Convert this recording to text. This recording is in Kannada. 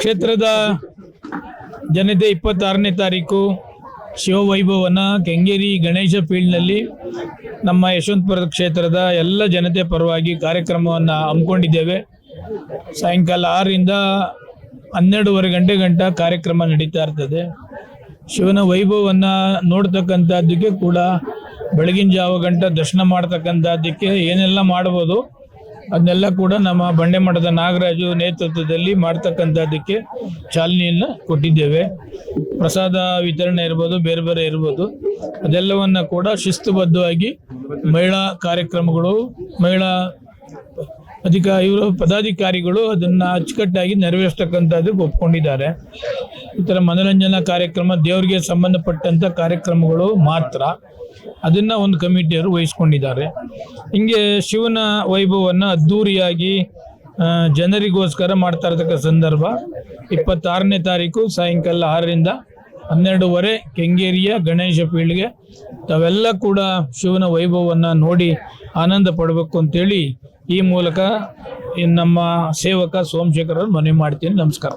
ಕ್ಷೇತ್ರದ ಜನತೆ ಇಪ್ಪತ್ತಾರನೇ ತಾರೀಕು ಶಿವವೈಭವನ ಕೆಂಗೇರಿ ಗಣೇಶ ಫೀಲ್ಡ್ನಲ್ಲಿ ನಮ್ಮ ಯಶವಂತಪುರ ಕ್ಷೇತ್ರದ ಎಲ್ಲ ಜನತೆ ಪರವಾಗಿ ಕಾರ್ಯಕ್ರಮವನ್ನು ಹಮ್ಮಿಕೊಂಡಿದ್ದೇವೆ. ಸಾಯಂಕಾಲ ಆರರಿಂದ ಹನ್ನೆರಡೂವರೆ ಗಂಟೆ ಗಂಟ ಕಾರ್ಯಕ್ರಮ ನಡೀತಾ ಇರ್ತದೆ. ಶಿವನ ವೈಭವವನ್ನು ನೋಡ್ತಕ್ಕಂಥದ್ದಕ್ಕೆ ಕೂಡ ಬೆಳಗಿನ ಜಾವ ಗಂಟ ದರ್ಶನ ಮಾಡ್ತಕ್ಕಂಥದ್ದಕ್ಕೆ ಏನೆಲ್ಲ ಮಾಡ್ಬೋದು ಅದನ್ನೆಲ್ಲ ಕೂಡ ನಮ್ಮ ಬಂಡೆ ಮಠದ ನಾಗರಾಜು ನೇತೃತ್ವದಲ್ಲಿ ಮಾಡ್ತಕ್ಕಂಥದ್ದಕ್ಕೆ ಚಾಲನೆಯನ್ನು ಕೊಟ್ಟಿದ್ದೇವೆ. ಪ್ರಸಾದ ವಿತರಣೆ ಇರ್ಬೋದು, ಬೇರೆ ಬೇರೆ ಇರ್ಬೋದು. ಅದೆಲ್ಲವನ್ನ ಕೂಡ ಶಿಸ್ತುಬದ್ಧವಾಗಿ ಮಹಿಳಾ ಕಾರ್ಯಕ್ರಮಗಳು, ಮಹಿಳಾ ಅಧಿಕ ಇವರು ಪದಾಧಿಕಾರಿಗಳು ಅದನ್ನ ಅಚ್ಚುಕಟ್ಟಾಗಿ ನೆರವೇರಿಸ್ತಕ್ಕಂಥದ್ದು ಒಪ್ಕೊಂಡಿದ್ದಾರೆ. ಈ ಥರ ಮನೋರಂಜನಾ ಕಾರ್ಯಕ್ರಮ ದೇವರಿಗೆ ಸಂಬಂಧಪಟ್ಟಂತ ಕಾರ್ಯಕ್ರಮಗಳು ಮಾತ್ರ ಅದನ್ನ ಒಂದು ಕಮಿಟಿಯವರು ವಹಿಸ್ಕೊಂಡಿದ್ದಾರೆ. ಹಿಂಗೆ ಶಿವನ ವೈಭವವನ್ನು ಅದ್ಧೂರಿಯಾಗಿ ಜನರಿಗೋಸ್ಕರ ಮಾಡ್ತಾ ಇರತಕ್ಕ ಸಂದರ್ಭ ಇಪ್ಪತ್ತಾರನೇ ತಾರೀಕು ಸಾಯಂಕಾಲ ಆರರಿಂದ ಹನ್ನೆರಡೂವರೆ ಕೆಂಗೇರಿಯ ಗಣೇಶ ಪೀಳಿಗೆ ತಾವೆಲ್ಲ ಕೂಡ ಶಿವನ ವೈಭವವನ್ನು ನೋಡಿ ಆನಂದ ಪಡಬೇಕು ಅಂತೇಳಿ ಈ ಮೂಲಕ ನಮ್ಮ ಸೇವಕ ಸೋಮಶೇಖರ್ ಅವ್ರು ಮನವಿ ಮಾಡ್ತೀನಿ. ನಮಸ್ಕಾರ.